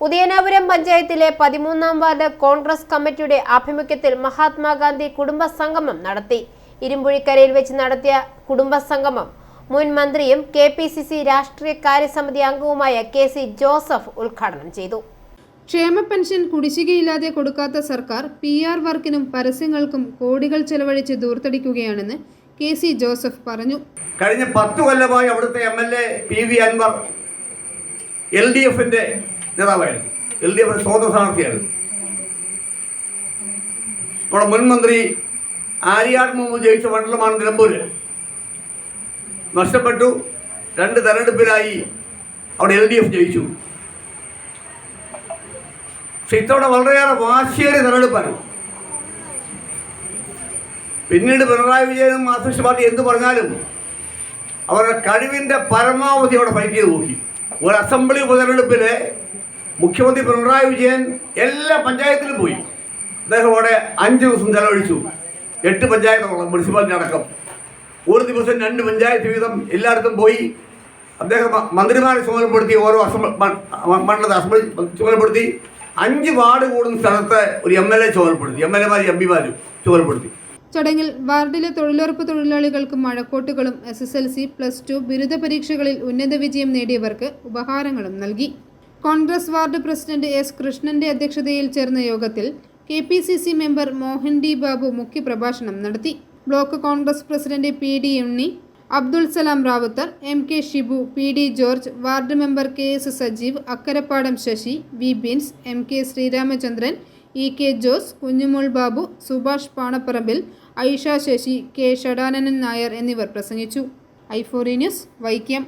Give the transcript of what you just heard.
ഉദയനാപുരം പഞ്ചായത്തിലെ പതിമൂന്നാം വാർഡ് കോൺഗ്രസ് കമ്മിറ്റിയുടെ ആഭിമുഖ്യത്തിൽ മഹാത്മാഗാന്ധി കുടുംബ സംഗമം നടത്തി. ഇരുമ്പുഴിക്കരയിൽ വെച്ച് നടത്തിയ കുടുംബ സംഗമം മുൻ മന്ത്രിയും കെ പി സി സി രാഷ്ട്രീയ കാര്യസമിതി അംഗവുമായ കെ സി ജോസഫ് ഉദ്ഘാടനം ചെയ്തു. ക്ഷേമ പെൻഷൻ കുടിശ്ശികയില്ലാതെ കൊടുക്കാത്ത സർക്കാർ പി ആർ വർക്കിനും പരസ്യങ്ങൾക്കും കോടികൾ ചെലവഴിച്ച് ദൂർത്തടിക്കുകയാണെന്ന് കെ സി ജോസഫ് പറഞ്ഞു. കഴിഞ്ഞ പത്ത് കൊല്ലമായി അവിടുത്തെ M L A P V Anvar L D എഫിന്റെ നേതാവായിരുന്നു. എൽ ഡി എഫിന്റെ സ്വതന്ത്ര സ്ഥാനാർത്ഥിയായിരുന്നു. നമ്മുടെ മുൻമന്ത്രി ആര്യാട് മുമ്പ് ജയിച്ച മണ്ഡലമാണ് നിലമ്പൂര്. നഷ്ടപ്പെട്ടു. രണ്ട് തെരഞ്ഞെടുപ്പിലായി അവിടെ എൽ ഡി എഫ് ജയിച്ചു. പക്ഷെ ഇത്തവണ വളരെയേറെ വാശിയേറിയ തെരഞ്ഞെടുപ്പാണ്. പിന്നീട് പിണറായി വിജയനും മാർക്സിസ്റ്റ് പാർട്ടി എന്ത് പറഞ്ഞാലും അവരുടെ കഴിവിന്റെ പരമാവധി അവിടെ ഫൈറ്റ് ചെയ്ത് നോക്കി. ഒരു അസംബ്ലി ഉപതെരഞ്ഞെടുപ്പിൽ മുഖ്യമന്ത്രി പിണറായി വിജയൻ എല്ലാ പഞ്ചായത്തിലും പോയി. അദ്ദേഹം അവിടെ അഞ്ച് ദിവസം ചെലവഴിച്ചു. എട്ട് പഞ്ചായത്തോളം മുനിസിപ്പാലിറ്റി അടക്കം. ഒരു ദിവസം രണ്ട് പഞ്ചായത്ത് വീതം എല്ലായിടത്തും പോയി. അദ്ദേഹം മന്ത്രിമാരെ ചുമതലപ്പെടുത്തി ഓരോ അസംബ്ലി മണ്ഡലത്തെ അസംബ്ലി ചുമതലപ്പെടുത്തി. അഞ്ച് വാർഡ് കൂടുന്ന സ്ഥലത്തെ ഒരു എം എൽ എ ചുമതലപ്പെടുത്തി എം എൽ എമാരും എം പിമാരും ചുമതലപ്പെടുത്തി. ചടങ്ങിൽ വാർഡിലെ തൊഴിലുറപ്പ് തൊഴിലാളികൾക്കും മഴക്കോട്ടുകളും S S L C plus two ബിരുദ പരീക്ഷകളിൽ ഉന്നത വിജയം നേടിയവർക്ക് ഉപഹാരങ്ങളും നൽകി. കോൺഗ്രസ് വാർഡ് പ്രസിഡന്റ് എസ് കൃഷ്ണന്റെ അധ്യക്ഷതയിൽ ചേർന്ന യോഗത്തിൽ K P C C member Mohan D Babu മുഖ്യപ്രഭാഷണം നടത്തി. Block Congress president P D Unni Abdul Salam Ravuthar M K Shibu P D George ward member K S Sajeev Akkarappadam Sasi V Bins M K Sreeramachandran E K Jose Kunjumol Babu Subhash Panapparambil Aisha Sasi K Shadananan Nair എന്നിവർ പ്രസംഗിച്ചു. ഐഫോറി news Vaikom.